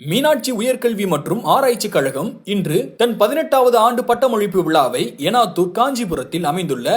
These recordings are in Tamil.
மீனாட்சி உயர்கல்வி மற்றும் ஆராய்ச்சி கழகம் இன்று தன் பதினெட்டாவது ஆண்டு பட்டமளிப்பு விழாவை எனாத்தூர் காஞ்சிபுரத்தில் அமைந்துள்ள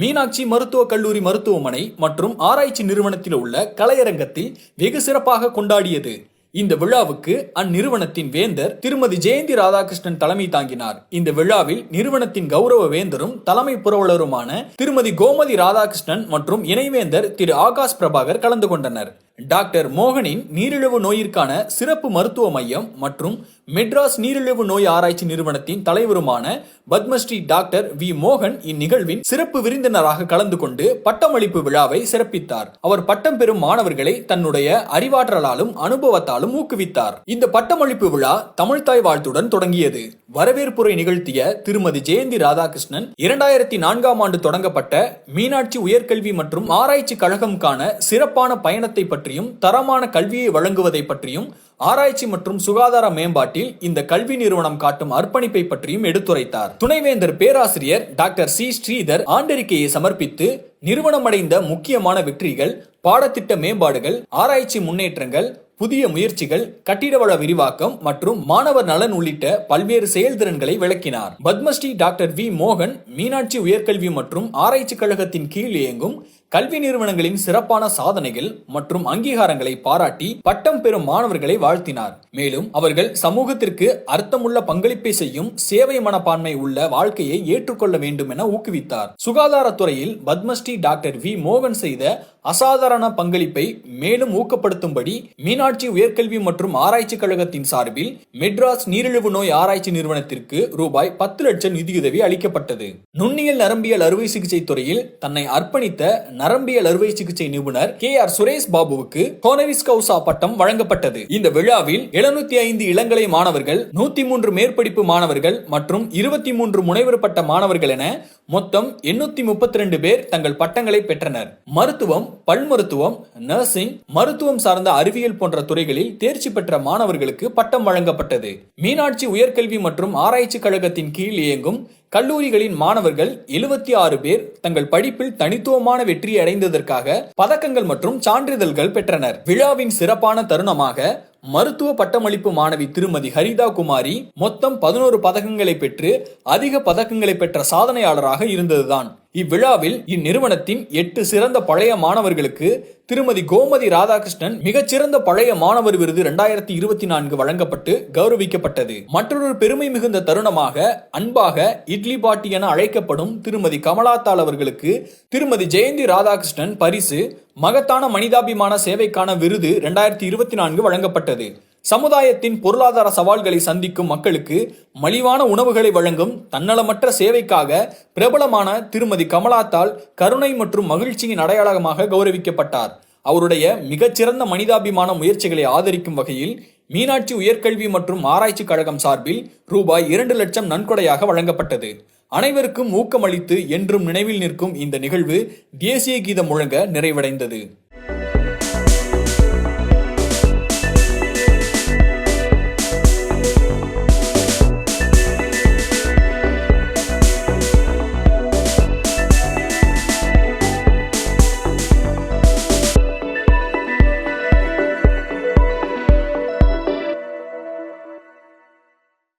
மீனாட்சி மருத்துவக் கல்லூரி மருத்துவமனை மற்றும் ஆராய்ச்சி நிறுவனத்தில் உள்ள கலையரங்கத்தில் வெகு சிறப்பாக கொண்டாடியது. இந்த விழாவுக்கு அந்நிறுவனத்தின் வேந்தர் திருமதி ஜெயந்தி ராதாகிருஷ்ணன் தலைமை தாங்கினார். இந்த விழாவில் நிறுவனத்தின் கௌரவ வேந்தரும் தலைமை புரவலருமான திருமதி கோமதி ராதாகிருஷ்ணன் மற்றும் இணைவேந்தர் திரு ஆகாஷ் பிரபாகர் கலந்து கொண்டனர். டாக்டர் மோகனின் நீரிழிவு நோயிற்கான சிறப்பு மருத்துவ மையம் மற்றும் மெட்ராஸ் நீரிழிவு நோய் ஆராய்ச்சி நிறுவனத்தின் தலைவருமான பத்மஸ்ரீ டாக்டர் வி மோகன் இந்நிகழ்வின் சிறப்பு விருந்தினராக கலந்து கொண்டு பட்டமளிப்பு விழாவை சிறப்பித்தார். அவர் பட்டம் பெறும் மாணவர்களை தன்னுடைய அறிவாற்றலாலும் அனுபவத்தாலும் ஊக்குவித்தார். இந்த பட்டமளிப்பு விழா தமிழ்தாய் வாழ்த்துடன் தொடங்கியது. வரவேற்புரை நிகழ்த்திய திருமதி ஜெயந்தி ராதாகிருஷ்ணன் இரண்டாயிரத்தி நான்காம் ஆண்டு தொடங்கப்பட்ட மீனாட்சி உயர்கல்வி மற்றும் ஆராய்ச்சி கழகம்கான சிறப்பான பயணத்தை பற்றி பற்றியும் தரமான கல்வியை வழங்குவதை பற்றியும் ஆராய்ச்சி மற்றும் சுகாதார மேம்பாட்டில் இந்த கல்வி நிறுவனம் காட்டும் அர்ப்பணிப்பை பற்றியும் எடுத்துரைத்தார். துணைவேந்தர் பேராசிரியர் டாக்டர் சி. ஸ்ரீதர் ஆண்டறிக்கையை சமர்ப்பித்து நிறுவனமடைந்த முக்கியமான வெற்றிகள் பாடத்திட்ட மேம்பாடுகள் ஆராய்ச்சி முன்னேற்றங்கள் புதிய முயற்சிகள் கட்டிடவள விரிவாக்கம் மற்றும் மாணவர் நலன் உள்ளிட்ட பல்வேறு செயல்திறன்களை விளக்கினார். Padmashri doctor V. மோகன் மீனாட்சி உயர்கல்வி மற்றும் ஆராய்ச்சி கழகத்தின் கீழ் இயங்கும் கல்வி நிறுவனங்களின் சிறப்பான சாதனைகள் மற்றும் அங்கீகாரங்களை பாராட்டி பட்டம் பெறும் மாணவர்களை வாழ்த்தினார். மேலும் அவர்கள் சமூகத்திற்கு அர்த்தமுள்ள பங்களிப்பை செய்யும் சேவை மனப்பான்மை உள்ள வாழ்க்கையை ஏற்றுக்கொள்ள வேண்டும் என ஊக்குவித்தார். சுகாதாரத்துறையில் பத்மஸ்ரீ டாக்டர் வி. மோகன் செய்த அசாதாரண பங்களிப்பை மேலும் ஊக்கப்படுத்தும்படி மீனாட்சி உயர்கல்வி மற்றும் ஆராய்ச்சி கழகத்தின் சார்பில் மெட்ராஸ் நீரிழிவு நோய் ஆராய்ச்சி நிறுவனத்திற்கு ரூபாய் பத்து லட்சம் நிதியுதவி அளிக்கப்பட்டது. நுண்ணியல் நரம்பியல் அறுவை சிகிச்சை துறையில் தன்னை அர்ப்பணித்த நரம்பியல் அறுவை சிகிச்சை நிபுணர் கே ஆர் சுரேஷ் பாபுவுக்கு ஹோனரிஸ் கவுசா பட்டம் வழங்கப்பட்டது. இந்த விழாவில் எழுநூத்தி ஐந்து இளங்கலை மாணவர்கள் நூத்தி மூன்று மேற்படிப்பு மாணவர்கள் மற்றும் இருபத்தி மூன்று முனைவர் பட்ட மாணவர்கள் என மொத்தம் எண்ணூத்தி முப்பத்தி ரெண்டு பேர் தங்கள் பட்டங்களை பெற்றனர். மருத்துவம் பல் மருத்துவம் நர்சிங் மருத்துவம் சார்ந்த அறிவியல் போன்ற துறைகளில் தேர்ச்சி பெற்ற மாணவர்களுக்கு பட்டம் வழங்கப்பட்டது. மீனாட்சி உயர்கல்வி மற்றும் ஆராய்ச்சி கழகத்தின் கீழ் இயங்கும் கல்லூரிகளின் மாணவர்கள் எழுபத்தி ஆறு பேர் தங்கள் படிப்பில் தனித்துவமான வெற்றி அடைந்ததற்காக பதக்கங்கள் மற்றும் சான்றிதழ்கள் பெற்றனர். விழாவின் சிறப்பான தருணமாக மருத்துவ பட்டமளிப்பு மாணவி திருமதி ஹரிதா குமாரி மொத்தம் பதினோரு பதக்கங்களை பெற்று அதிக பதக்கங்களை பெற்ற சாதனையாளராக இருந்ததுதான். இவ்விழாவில் இந்நிறுவனத்தின் எட்டு சிறந்த பழைய மாணவர்களுக்கு திருமதி கோமதி ராதாகிருஷ்ணன் மிகச்சிறந்த பழைய மாணவர் விருது இரண்டாயிரத்தி இருபத்தி நான்கு வழங்கப்பட்டு கௌரவிக்கப்பட்டது. மற்றொரு பெருமை மிகுந்த தருணமாக அன்பாக இட்லி பாட்டி என அழைக்கப்படும் திருமதி கமலாத்தாள் அவர்களுக்கு திருமதி ஜெயந்தி ராதாகிருஷ்ணன் பரிசு மகத்தான மனிதாபிமான சேவைக்கான விருது இரண்டாயிரத்தி இருபத்தி நான்கு வழங்கப்பட்டது. சமுதாயத்தின் பொருளாதார சவால்களை சந்திக்கும் மக்களுக்கு மலிவான உணவுகளை வழங்கும் தன்னலமற்ற சேவைக்காக பிரபலமான திருமதி கமலாத்தால் கருணை மற்றும் மகிழ்ச்சியின் அடையாளமாக கௌரவிக்கப்பட்டார். அவருடைய மிகச்சிறந்த மனிதாபிமான முயற்சிகளை ஆதரிக்கும் வகையில் மீனாட்சி உயர்கல்வி மற்றும் ஆராய்ச்சி கழகம் சார்பில் ரூபாய் இரண்டு லட்சம் நன்கொடையாக வழங்கப்பட்டது. அனைவருக்கும் ஊக்கமளித்து என்றும் நினைவில் நிற்கும் இந்த நிகழ்வு தேசிய கீதம் முழங்க நிறைவடைந்தது.